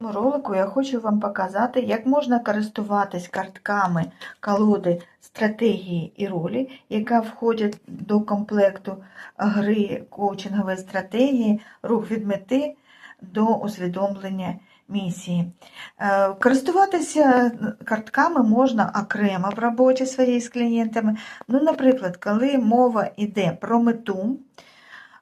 цьому ролику я хочу вам показати, як можна користуватись картками колоди стратегії і ролі, яка входить до комплекту гри коучингової стратегії Рух від мети до усвідомлення місії. Е, Користуватися картками можна окремо в роботі своєї з клієнтами. Ну, наприклад, коли мова йде про мету,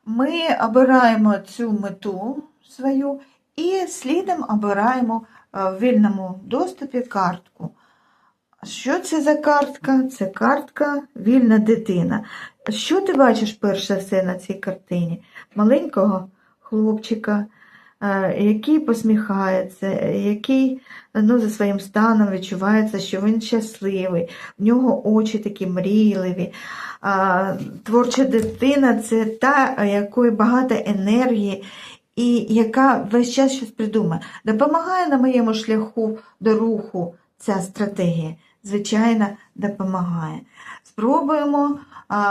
ми обираємо цю мету свою і слідом обираємо е, в вільному доступі картку. Що це за картка? Це картка Вільна дитина. Що ти бачиш перш за все на цій картині? Маленького хлопчика, е, який посміхається, який ну, за своїм станом відчувається, що він щасливий, в нього очі такі мрійливі. Творча дитина це та, якої багато енергії і яка весь час щось придумає. Допомагає на моєму шляху до руху ця стратегія? Звичайно, допомагає. Спробуємо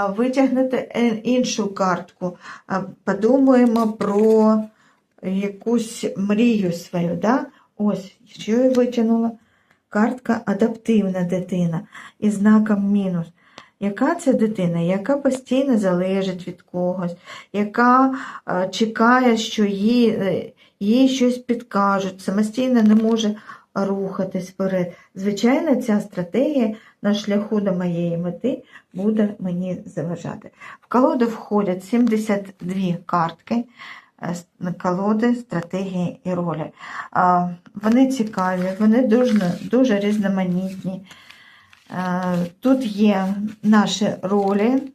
витягнути е- іншу картку, подумаємо про якусь мрію свою. Да? Ось, що я витягнула? Картка адаптивна дитина із знаком мінус. Яка це дитина, яка постійно залежить від когось, яка е, чекає, що їй, е, їй щось підкажуть, самостійно не може рухатись вперед. Звичайно, ця стратегія на шляху до моєї мети буде мені заважати. В колоду входять 72 картки е, колоди стратегії і ролі. Вони цікаві, вони дуже, дуже різноманітні. Е, Тут є наші ролі,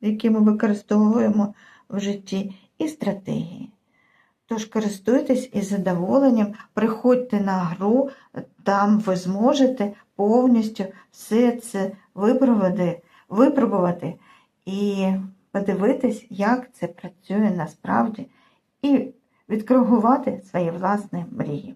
які ми використовуємо в житті, і стратегії. Тож користуйтесь із задоволенням, приходьте на гру, там ви зможете повністю все це випробувати, і подивитись, як це працює насправді, і відкоригувати свої власні мрії.